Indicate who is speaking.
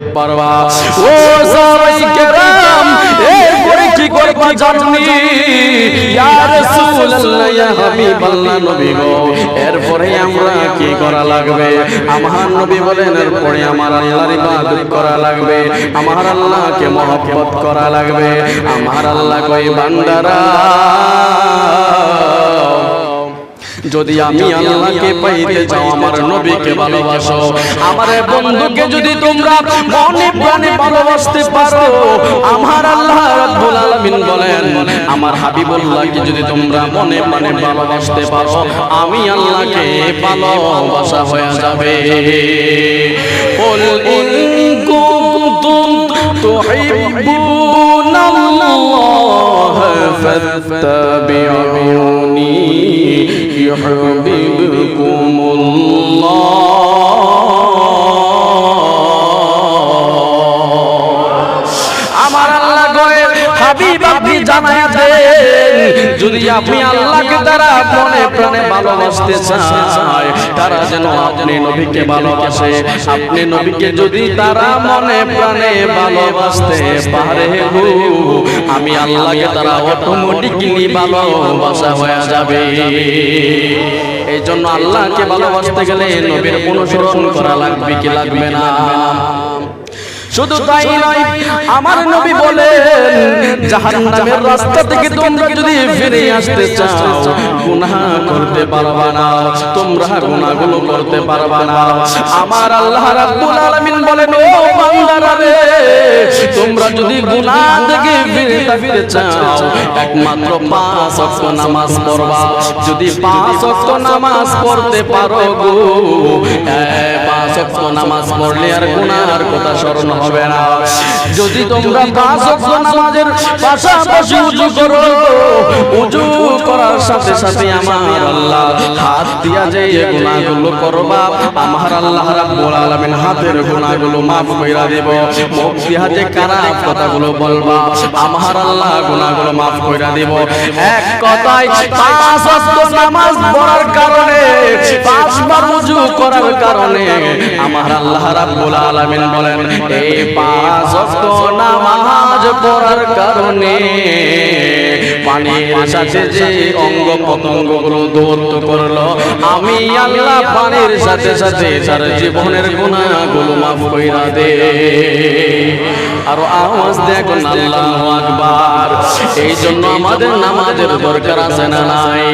Speaker 1: পারবা ও সাহাবাই কেরাম এরপরে কি করবা জাননি? ইয়া রাসূলুল্লাহ ইয়া হাবিবাল্লাহ নবী গো। এরপরে আমরা কি করা লাগবে? আমার নবী বলেন এরপরে আমার আল্লাহর ইবাদত করা লাগবে। আমার আল্লাহকে মহব্বত করা লাগবে। আমার আল্লাহ কই বান্দারা যদি আমি আল্লাহকে পাইতে চাও আমার নবীকে ভালোবাসো আমার বন্ধুকে যদি তোমরা মনে প্রাণে ভালোবাসতে পারো আমার আল্লাহ রাব্বুল আলামিন বলেন আমার হাবিবুল্লাহকে যদি তোমরা মনে প্রাণে ভালোবাসতে পারো আমি আল্লাহকে ভালোবাসা হয়ে যাবে قل إن كنتم تحبون الله فاتبعوني يحببكم الله আমার আল্লাহ গয়ে হাবিব আপনি জানায় দেন যদি আপনি আল্লাহকে তারা মনে প্রাণে ভালোবাসতে চায়, তারা যেন আপনি নবীকে ভালোবাসে। আপনি নবীকে যদি তারা মনে প্রাণে ভালোবাসতে পারে আমি আল্লাহকে তারা অটোমেটিকলি ভালোবাসা হয়ে যাবে। এই জন্য আল্লাহকে ভালোবাসতে গেলে নবীর অনুসরণ করা লাগবে কি লাগবে না? শুধু তাই নয় আমার নবী বলেন জাহান্নামের রাস্তা থেকে তোমরা যদি ফিরে আসতে চাও গুনাহ করতে পারবা না তোমরা গুনাহগুলো করতে পারবা না। আমার আল্লাহ রাব্বুল আলামিন বলেন ও বান্দারা রে তোমরা যদি গুনাহ থেকে ফিরে ফিরে চাও একমাত্র পাঁচ ওয়াক্ত নামাজ পড়বা। যদি পাঁচ ওয়াক্ত নামাজ পড়তে পারো গো। পাঁচ ওয়াক্ত নামাজ পড়লে আর গুনাহর কথা স্মরণ হবে না। যদি তোমরা পাঁচ ওয়াক্ত নামাজের পাশাপাশি উজু করো। উজু করার সাথে সাথে আমার আল্লাহ হাত দিয়া যে গুনাহগুলো করবা আমার আল্লাহ রাব্বুল আলামিন হাতের গুনাহগুলো maaf কইরা দেব। মুখ দিয়া যে খারাপ কথাগুলো বলবা আমার আল্লাহ গুনাহগুলো maaf কইরা দেব। এক কথায় পাঁচ ওয়াক্ত নামাজ পড়ার কারণে পাঁচবার করার কারণে আমার আল্লাহ রাব্বুল আলামিন বলেন এই পাঁচ ওয়াক্ত নামাজ পড়ার কারণে পানির সাথে যে অঙ্গ প্রত্যঙ্গগুলো দৌড় করল, আমি আল্লাহ পানির সাথে সাথে তার জীবনের গুণাগুলো মাফ কইরা দে। আরও আওয়াজ দেখুন আল্লাহ আকবার। এই জন্য আমাদের নামাজের দরকার আছে না নাই?